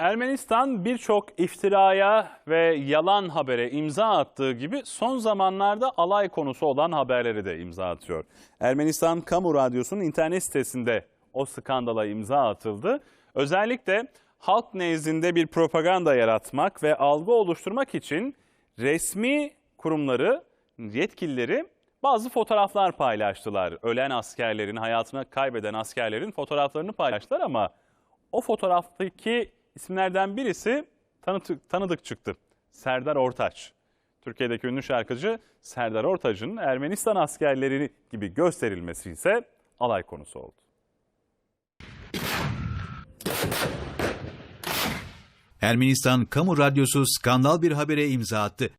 Ermenistan birçok iftiraya ve yalan habere imza attığı gibi son zamanlarda alay konusu olan haberleri de imza atıyor. Ermenistan Kamu Radyosu'nun internet sitesinde o skandala imza atıldı. Özellikle halk nezdinde bir propaganda yaratmak ve algı oluşturmak için resmi kurumları, yetkilileri bazı fotoğraflar paylaştılar. Ölen askerlerin, hayatını kaybeden askerlerin fotoğraflarını paylaştılar ama o fotoğraftaki isimlerden birisi tanıtık, tanıdık çıktı. Serdar Ortaç. Türkiye'deki ünlü şarkıcı Serdar Ortaç'ın Ermenistan askerleri gibi gösterilmesi ise alay konusu oldu. Ermenistan Kamu Radyosu skandal bir habere imza attı.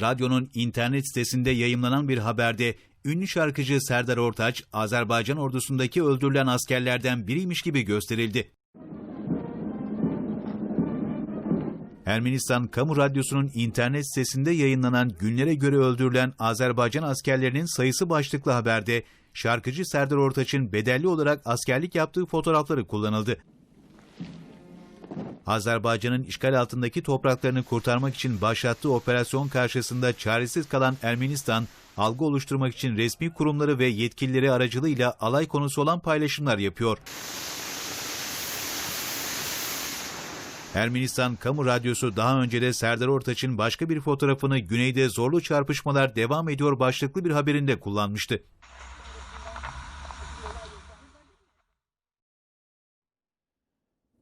Radyonun internet sitesinde yayımlanan bir haberde ünlü şarkıcı Serdar Ortaç, Azerbaycan ordusundaki öldürülen askerlerden biriymiş gibi gösterildi. Ermenistan Kamu Radyosu'nun internet sitesinde yayınlanan günlere göre öldürülen Azerbaycan askerlerinin sayısı başlıklı haberde şarkıcı Serdar Ortaç'ın bedelli olarak askerlik yaptığı fotoğrafları kullanıldı. Azerbaycan'ın işgal altındaki topraklarını kurtarmak için başlattığı operasyon karşısında çaresiz kalan Ermenistan, algı oluşturmak için resmi kurumları ve yetkilileri aracılığıyla alay konusu olan paylaşımlar yapıyor. Ermenistan Kamu Radyosu daha önce de Serdar Ortaç'ın başka bir fotoğrafını Güneyde zorlu çarpışmalar devam ediyor başlıklı bir haberinde kullanmıştı.